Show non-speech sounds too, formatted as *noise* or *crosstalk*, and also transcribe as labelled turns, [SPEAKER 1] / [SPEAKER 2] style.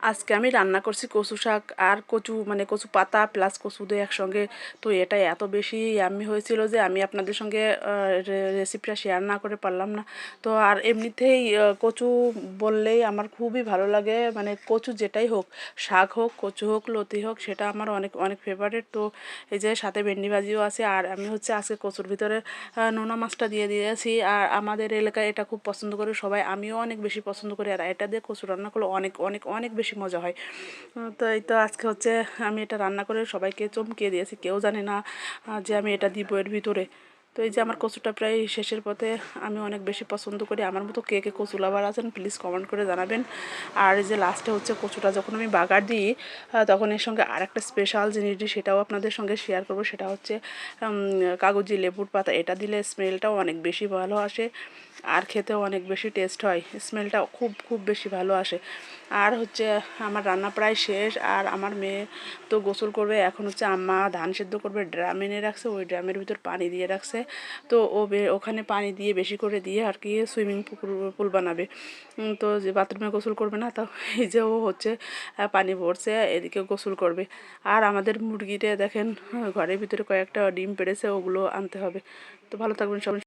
[SPEAKER 1] আজকে আমি রান্না করছি কচু শাক আর কচু মানে কচু পাতা প্লাস কচু দিয়ে একসঙ্গে। তো এটা এত বেশি আমি হয়েছিল যে আমি আপনাদের সঙ্গে রেসিপিটা শেয়ার না করে পারলাম না। তো আর এমনিতেই কচু বললেই আমার খুবই ভালো লাগে। মানে কচু যেটাই হোক, শাক হোক, কচু হোক, লতি হোক, সেটা আমার অনেক অনেক ফেভারিট তো এই যে সাথে ভেন্ডি ভাজিও আছে। আর আমি হচ্ছে আজকে কচুর ভিতরে নোনা মাছটা দিয়ে দিয়েছি। আর আমাদের এলাকায় এটা খুব পছন্দ করে সবাই। আমিও অনেক বেশি পছন্দ করি। আর এটা দিয়ে কচু রান্না করলে অনেক অনেক অনেক বেশি মজা হয়। তো এই তো আজকে হচ্ছে আমি এটা রান্না করে সবাইকে চমকিয়ে দিয়েছি। কেউ জানে না যে আমি এটা দিব এর ভিতরে। তো এই যে আমার কচুটা প্রায় শেষের পথে আমি অনেক বেশি পছন্দ করি। আমার মতো কে কে কচু লাভার আছেন প্লিজ কমেন্ট করে জানাবেন। আর যে লাস্টে হচ্ছে কচুটা যখন আমি বাগার দিই তখন এর সঙ্গে আর একটা স্পেশাল জিনিস দিই, সেটাও আপনাদের সঙ্গে শেয়ার করব। সেটা হচ্ছে কাগজি লেবুর পাতা। এটা দিলে স্মেলটাও অনেক বেশি ভালো আসে আর খেতেও অনেক বেশি টেস্ট হয়। স্মেলটা খুব খুব বেশি ভালো আসে। আর হচ্ছে আমার রান্না প্রায় শেষ আর আমার মেয়ে তো গোসল করবে। এখন হচ্ছে আম্মা ধান সেদ্ধ করবে, ড্রাম এনে রাখছে। ওই ড্রামের ভিতর পানি দিয়ে রাখছে। তো ও ওখানে পানি দিয়ে বেশি করে দিয়ে আর কি সুইমিং পুকুর, পুল বানাবে। তো যে বাথরুমে গোসল করবে না, তা *laughs* এই যে ও হচ্ছে পানি ভরছে, এদিকে গোসল করবে। আর আমাদের মুরগিটা দেখেন, ঘরের ভিতরে কয়েকটা ডিম পেড়েছে, ওগুলো আনতে হবে। তো ভালো থাকবেন সবাই।